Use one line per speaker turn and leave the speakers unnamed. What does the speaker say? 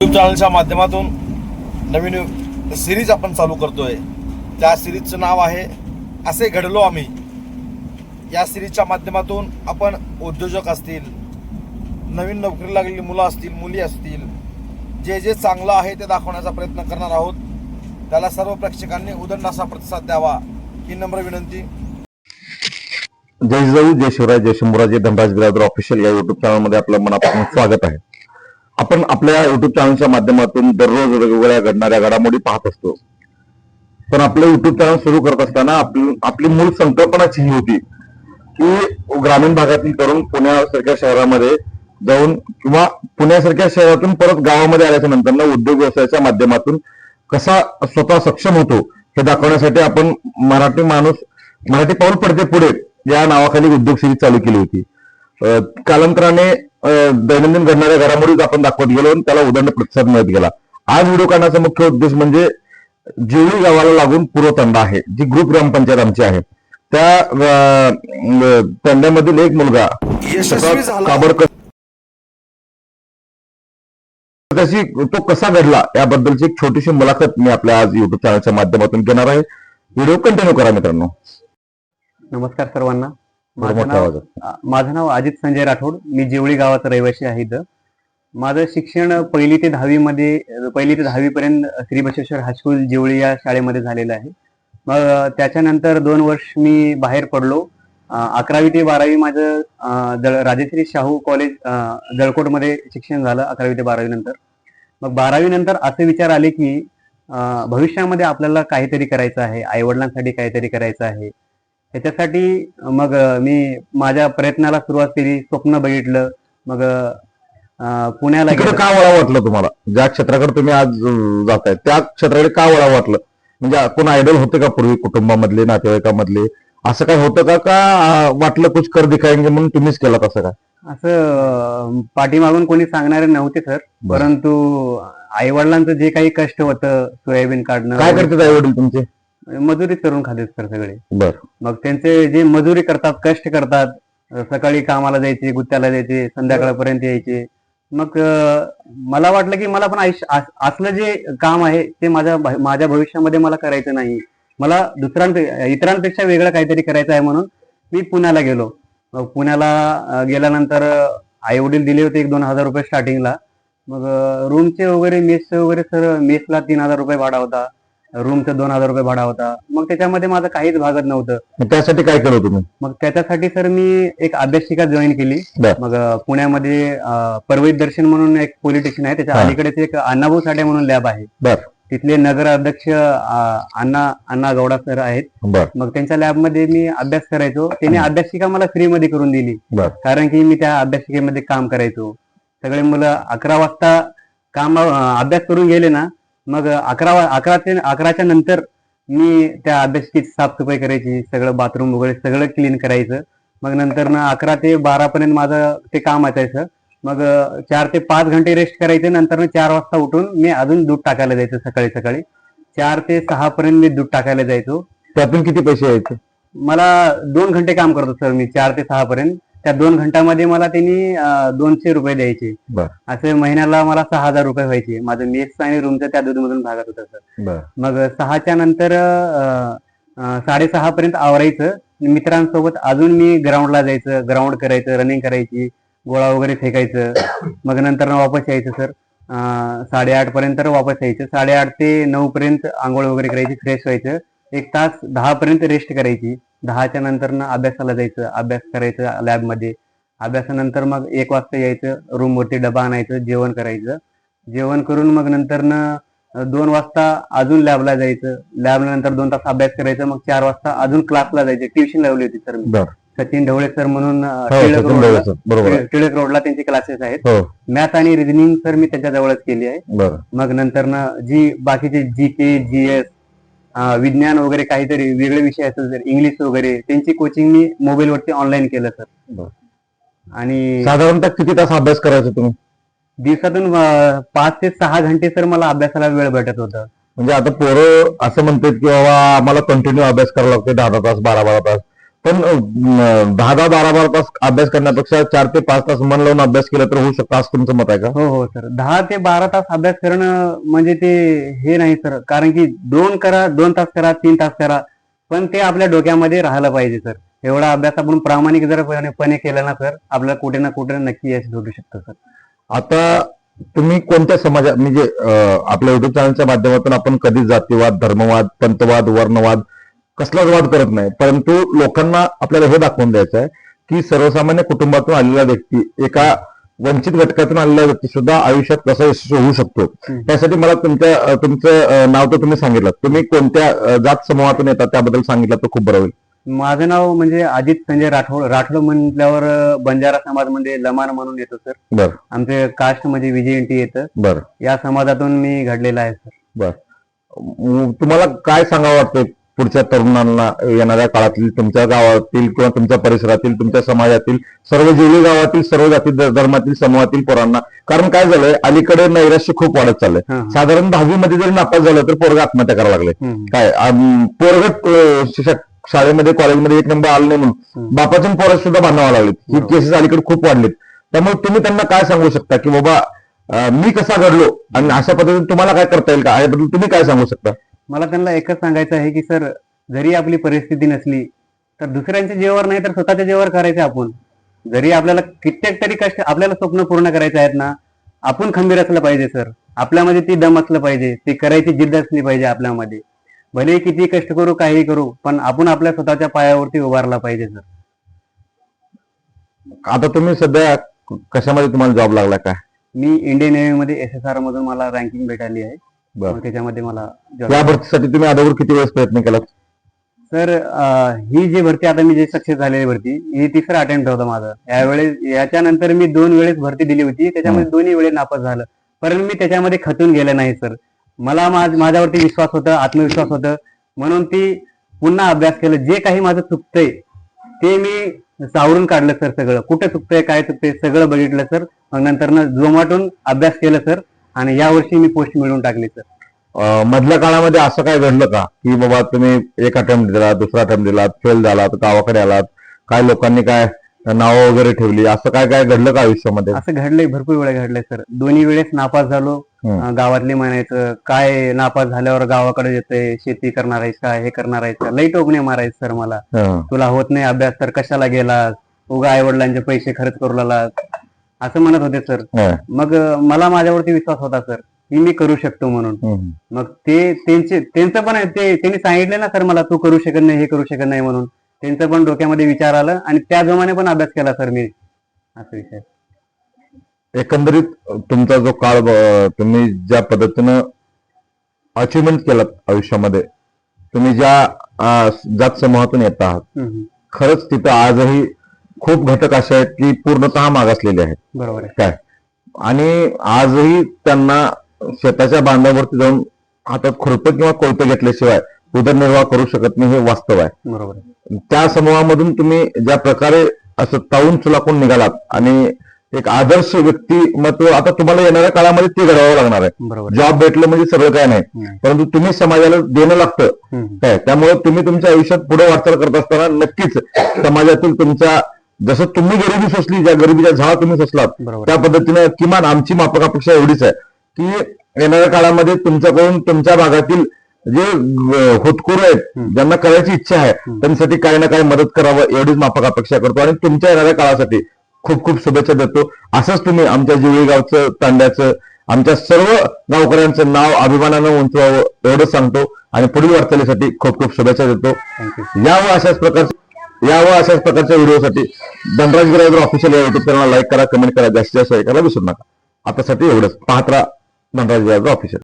YouTube चॅनलच्या माध्यमातून नवीन series आपण चालू करतोय. त्या सिरीजचं नाव आहे असे घडलो आम्ही. या सिरीजच्या माध्यमातून आपण उद्योजक असतील नवीन नोकरी लागलेली मुलं असतील मुली असतील जे जे चांगलं आहे ते दाखवण्याचा प्रयत्न करणार आहोत. त्याला सर्व प्रेक्षकांनी उदंड असा प्रतिसाद द्यावा ही नम्र विनंती.
जय जिजाऊ जय शिवराय जय शंभूराजे धनराज बिरादर ऑफिशियल या युट्यूब चॅनलमध्ये आपलं मनापासून स्वागत आहे. आपण आपल्या युट्यूब चॅनलच्या माध्यमातून दररोज वेगवेगळ्या घडणाऱ्या घडामोडी पाहत असतो. पण आपलं युट्यूब चॅनल सुरू करत असताना आपली आपली मूळ संकल्पनाच ही होती की ग्रामीण भागातील तरुण पुण्यासारख्या शहरामध्ये जाऊन किंवा पुण्यासारख्या शहरातून परत गावामध्ये आल्याच्यानंतर उद्योग व्यवसायाच्या माध्यमातून कसा स्वतः सक्षम होतो हे दाखवण्यासाठी आपण मराठी माणूस मराठी पाऊल पडते पुढे या नावाखाली उद्योग सिरीज चालू केली होती. कालांतराने दैनंदिन घडणाऱ्या घडामोडीच आपण दाखवत गेलो आणि त्याला उदंड प्रतिसाद मिळत गेला. आज व्हिडिओ काढण्याचा मुख्य उद्देश म्हणजे जिवळी गावाला लागून पूर्व तांडा आहे जी ग्रुप ग्रामपंचायत आमची आहे त्या तांड्यामधील एक मुलगा
यशस्वी झाला.
काबडकस त्याची तो कसा घडला याबद्दलची एक छोटीशी मुलाखत मी आपल्या आज युट्यूब चॅनलच्या माध्यमातून घेणार आहे. व्हिडिओ कंटिन्यू करा मित्रांनो.
नमस्कार सर्वांना. माझं नाव माझं अजित संजय राठोड. मी जेवळी गावाचा रहिवासी आहे इथं. माझं शिक्षण पहिली ते दहावी मध्ये पहिली ते दहावी पर्यंत श्री बसवेश्वर हायस्कूल जेवळी या शाळेमध्ये झालेलं आहे. मग त्याच्यानंतर दोन वर्ष मी बाहेर पडलो. अकरावी ते बारावी माझं राजश्री शाहू कॉलेज जळकोटमध्ये शिक्षण झालं अकरावी ते बारावी नंतर. मग बारावी नंतर असे विचार आले की भविष्यामध्ये आपल्याला काहीतरी करायचं आहे. आईवडिलांसाठी काहीतरी करायचं आहे. त्याच्यासाठी मग मी माझ्या प्रयत्नाला सुरुवात केली. स्वप्न बघितलं. मग पुण्याला
तिकडे
गेलो.
का वळा वाटलं तुम्हाला? ज्या क्षेत्राकडे तुम्ही आज जाताय त्या क्षेत्राकडे का वळा वाटलं? म्हणजे कोण आयडल होते का पूर्वी कुटुंबामधले नातेवाईकामधले? असं काय होतं का? का वाटलं कुछ कर दिखाएंगे म्हणून तुम्हीच केलं तसं काय?
असं पाठीमागून कोणी सांगणारे नव्हते सर. परंतु आई वडिलांचं जे काही कष्ट होतं सोयाबीन
काय
काढणं
करतात आई वडील तुमचे?
मजुरीच करून खाते सर सगळे.
बर.
मग त्यांचे जे मजुरी करतात कष्ट करतात सकाळी कामाला जायचे गुत्त्याला जायचे संध्याकाळपर्यंत यायचे. मग मला वाटलं की मला पण आयुष्य अस- असलं जे काम आहे ते माझ्या माझ्या भविष्यामध्ये मला करायचं नाही. मला दुसऱ्यांपे इतरांपेक्षा वेगळं काहीतरी करायचं आहे म्हणून मी पुण्याला गेलो. मग पुण्याला गेल्यानंतर आई वडील दिले होते एक दोन हजार रुपये स्टार्टिंगला मग रूमचे वगैरे मेसचे वगैरे सर मेसला तीन हजार रुपये भाडा होता. रूमचं दोन हजार रुपये भाडा होता. मग त्याच्यामध्ये माझं काहीच भागत नव्हतं.
मग त्यासाठी काय केलं तुम्ही?
मग त्याच्यासाठी सर मी एक अभ्यासिका जॉईन केली.
बर.
मग अ, पुण्यामध्ये अ, परवैत दर्शन म्हणून एक पोलीस स्टेशन आहे. त्याच्या
हा.
अलीकडेच एक अण्णाभाऊ साठे म्हणून लॅब आहे.
बर.
तिथले नगर अध्यक्ष अ, अण्णा अण्णा गौडा सर आहेत.
बर.
मग त्यांच्या लॅबमध्ये मी अभ्यास करायचो. त्यांनी अभ्यासिका मला फ्री मध्ये करून दिली.
बर.
कारण की मी त्या अभ्यासिकेमध्ये काम करायचो. सगळे मुलं अकरा वाजता काम अ, अभ्यास करून गेले ना मग अकरा अकरा ते अकराच्या नंतर मी त्या अभ्यासिकेची साफसफाई करायची सगळं बाथरूम वगैरे सगळं क्लीन करायचं. मग नंतर ना अकरा ते बारा पर्यंत माझं ते काम असायचं. मग चार ते पाच घंटे रेस्ट करायचे नंतर ना चार वाजता उठून मी अजून दूध टाकायला जायचो सकाळी सकाळी. चार ते सहा पर्यंत मी दूध टाकायला जायचो.
त्यातून किती पैसे यायचे?
मला दोन घंटे काम करतो सर मी चार ते सहा पर्यंत. त्या दोन घंट्यामध्ये मला त्यांनी दोनशे रुपये द्यायचे. असे महिन्याला मला सहा हजार रुपये व्हायचे. माझं मेस आणि रूमचं त्या दूधमधून भागत होतं सर. मग सहाच्या नंतर साडेसहा पर्यंत आवरायचं. मित्रांसोबत अजून मी ग्राउंडला जायचं ग्राउंड करायचं रनिंग करायची गोळा वगैरे फेकायचं. मग नंतर वापस यायचं सर. साडेआठ पर्यंत वापस यायचं. साडेआठ ते नऊ पर्यंत आंघोळ वगैरे करायची फ्रेश व्हायचं. एक तास दहा पर्यंत रेस्ट करायची. दहाच्या नंतर ना अभ्यासाला जायचं अभ्यास करायचं लॅबमध्ये. अभ्यासानंतर मग एक वाजता यायचं रूम वरती डबा आणायचं जेवण करायचं. जेवण करून मग नंतर न दोन वाजता अजून लॅबला जायचं. लॅब नंतर दोन तास अभ्यास करायचं मग चार वाजता अजून क्लासला जायचे. ट्युशन लावली होती सर सचिन ढवळे सर म्हणून
हो
टिळक रोडला-. टिळक त्यांचे क्लासेस आहेत.
हो.
मॅथ आणि रिझनिंग सर मी त्यांच्या जवळच केली आहे. मग नंतर ना जी बाकीचे जी के जी एस विज्ञान वगैरे काहीतरी वेगळे विषय असतील सर इंग्लिश वगैरे त्यांची कोचिंग मी मोबाईल वरती ऑनलाईन केलं सर. आणि
साधारणतः किती तास अभ्यास करायचा तुम्ही?
दिवसातून पाच ते सहा घंटे सर मला अभ्यासाला वेळ भेटत होता.
म्हणजे आता पोरं असं म्हणतात की बाबा आम्हाला कंटिन्यू अभ्यास करावा लागतो दहा दहा तास बारा बारा तास. पण दहा दहा बारा बारा तास अभ्यास करण्यापेक्षा चार ते पाच तास मन लावून अभ्यास केला तर होऊ शकतो असं तुमचं मत आहे का?
हो हो सर. दहा ते बारा तास अभ्यास करणं म्हणजे ते हे नाही सर. कारण की दोन करा दोन तास करा तीन तास करा पण ते आपल्या डोक्यामध्ये राहायला पाहिजे सर. एवढा अभ्यास आपण प्रामाणिक जर पणे- केला ना सर आपल्याला कुठे ना कुठे नक्की यश भेटू शकतं सर.
आता तुम्ही कोणत्या समाजात म्हणजे आपल्या युट्यूब चॅनलच्या माध्यमातून आपण कधीच जातीवाद धर्मवाद पंतवाद वर्णवाद कसलाच वाद करत नाही. परंतु लोकांना आपल्याला हे दाखवून द्यायचं आहे की सर्वसामान्य कुटुंबातून आलेला व्यक्ती एका वंचित घटकातून आलेला व्यक्ती सुद्धा आयुष्यात कसा यशस्वी होऊ शकतो. त्यासाठी मला तुमच्या तुमचं नाव तर तुम्ही सांगितलं. तुम्ही कोणत्या जात समूहातून येतात त्याबद्दल सांगितलं तर खूप बरं होईल.
माझं नाव म्हणजे अजित संजय राठोड राठोड म्हटल्यावर बंजारा समाजमध्ये लमान म्हणून येतो सर.
बर.
आमचे कास्ट म्हणजे विजयंती येतं.
बर.
या समाजातून मी घडलेला आहे सर.
बर. तुम्हाला काय सांगावं वाटतं पुढच्या तरुणांना येणाऱ्या काळातील तुमच्या गावातील किंवा तुमच्या परिसरातील तुमच्या समाजातील सर्व जेवढी गावातील सर्व जाती धर्मातील समूहातील पोरांना. कारण काय झालंय? अलीकडे नैराश्य खूप वाढत चाललंय. साधारण दहावी मध्ये जरी नापास झालं तर पोरग आत्महत्या करायला लागले. काय? पोरग शिक्षक शाळेमध्ये कॉलेजमध्ये एक नंबर आलं नाही म्हणून. बापाच्या पोरं सुद्धा बांधावं लागलेत. ही. केसेस अलीकडे खूप वाढलेत. त्यामुळे तुम्ही त्यांना काय सांगू शकता? की बाबा मी कसा घडलो? आणि अशा पद्धतीने तुम्हाला काय करता येईल का? याबद्दल तुम्ही काय सांगू शकता?
मला त्यांना एकच सांगायचं आहे की सर जरी आपली परिस्थिती नसली तर दुसऱ्यांच्या जीवावर नाही तर स्वतःच्या जीवावर करायचं आपण. जरी आपल्याला कित्येक तरी कष्ट आपल्याला स्वप्न पूर्ण करायचे आहेत ना आपण खंबीर असलं पाहिजे सर. आपल्यामध्ये ती दम असलं पाहिजे ती करायची जिद्द असली पाहिजे आपल्यामध्ये. भले किती कष्ट करू काही करू पण आपण आपल्या स्वतःच्या पायावरती उभारला पाहिजे सर.
आता तुम्ही सध्या कशामध्ये तुम्हाला जॉब लागला काय
मी इंडियन नेव्ही मध्ये एस एस आर मधून मला रँकिंग भेटली आहे. मग त्याच्यामध्ये मला
या भरतीसाठी तुम्ही अगोदर किती वेळेस प्रयत्न केला?
सर ही जी भरती आता मी जे सक्सेस झालेली भरती ही तिसरा अटेम्प्ट होता माझा. यावेळेस याच्यानंतर मी दोन वेळेस भरती दिली होती. त्याच्यामध्ये दोन्ही वेळेस नापास झालं. परंतु मी त्याच्यामध्ये खचून गेलं नाही सर. मला माझ- माझ्यावरती विश्वास होता आत्मविश्वास होता. म्हणून ती पुन्हा अभ्यास केलं. जे काही माझं चुकतंय ते मी सावरून काढलं सर सगळं. कुठं चुकतंय काय चुकतंय सगळं बघितलं सर. मग नंतर जोमाटून अभ्यास केलं सर. आणि यावर्षी मी पोस्ट मिळवून टाकली सर
अं, मधल्या काळामध्ये असं काय घडलं का? की बाबा तुम्ही एक अटेम्प्ट दिला दुसरा अटेम्प्ट दिला फेल झालात गावाकडे आलात काय लोकांनी काय नावं वगैरे ठेवली? असं काय काय घडलं का आयुष्यामध्ये?
असं घडलंय भरपूर वेळा घडलंय सर दोन्ही वेळेस नापास झालो.
हम्म.
अं, गावातले म्हणायचं काय नापास झाल्यावर गावाकडे येतंय? शेती करणार आहेस का? हे करणार आहेस का? लई टोकणे मारायचं सर मला.
हं.
तुला होत नाही अभ्यास तर कशाला गेलास? उगा आई वडिलांचे पैसे खर्च करू लागलास. असं म्हणत होते सर. मग मला माझ्यावरती विश्वास होता सर की मी करू शकतो म्हणून. मग ते त्यांचे त्यांचं पण ते त्यांनी सांगितले ना सर मला तू करू शकत नाही हे करू शकत नाही म्हणून त्यांचं पण डोक्यामध्ये विचार आलं आणि त्या जोमाने पण अभ्यास केला सर मी असं विषय
एकंदरीत तुमचा जो काळ तुम्ही ज्या पद्धतीनं अचिव्हमेंट केलात आयुष्यामध्ये तुम्ही ज्या जात समूहातून येत आहात. खरंच तिथं आजही खूप घटक असे आहेत की पूर्णतः मागासलेले आहेत.
बरोबर आहे.
काय? आणि आजही त्यांना शेताच्या बांधावरती जाऊन हातात खुरपं किंवा कोयतं घेतल्याशिवाय उदरनिर्वाह करू शकत नाही हे वास्तव आहे.
बरोबर आहे.
त्या समूहामधून तुम्ही ज्या प्रकारे असं ताऊन चुलाकून निघालात आणि एक आदर्श व्यक्तिमत्व आता तुम्हाला येणाऱ्या काळामध्ये ते घडवावं लागणार आहे.
बरोबर आहे.
जॉब भेटलं म्हणजे सगळं काय नाही. परंतु तुम्ही समाजाला देणं लागतं.
हम्म.
काय? त्यामुळे तुम्ही तुमच्या आयुष्यात पुढे वाटचाल करत असताना नक्कीच समाजातील तुमच्या जसं तुम्ही गरिबी सोसली ज्या गरिबीच्या झाडा तुम्ही
बरोबर.
त्या पद्धतीनं किमान आमची माफक अपेक्षा एवढीच आहे. की येणाऱ्या काळामध्ये तुमच्याकडून तुमच्या भागातील जे होतकरू आहेत. ज्यांना करायची इच्छा आहे. त्यांच्यासाठी काही ना काही मदत करावं एवढीच माफक अपेक्षा करतो. आणि तुमच्या येणाऱ्या काळासाठी खूप खूप शुभेच्छा देतो. असंच तुम्ही आमच्या जिवळी गावचं तांड्याचं आमच्या सर्व गावकऱ्यांचं नाव अभिमानानं उंचवावं एवढंच सांगतो. आणि पुढील वाटचालीसाठी खूप खूप शुभेच्छा देतो. यावं अशाच प्रकारचे यावं अशाच प्रकारच्या व्हिडिओसाठी धनराज गिरायकर ऑफिशियल या युट्यूब चॅनलला लाईक करा कमेंट करा जास्तीत जास्त हे करायला विसरू नका. आतासाठी एवढंच. पाहत राहा धनराज गिरायकर ऑफिशियल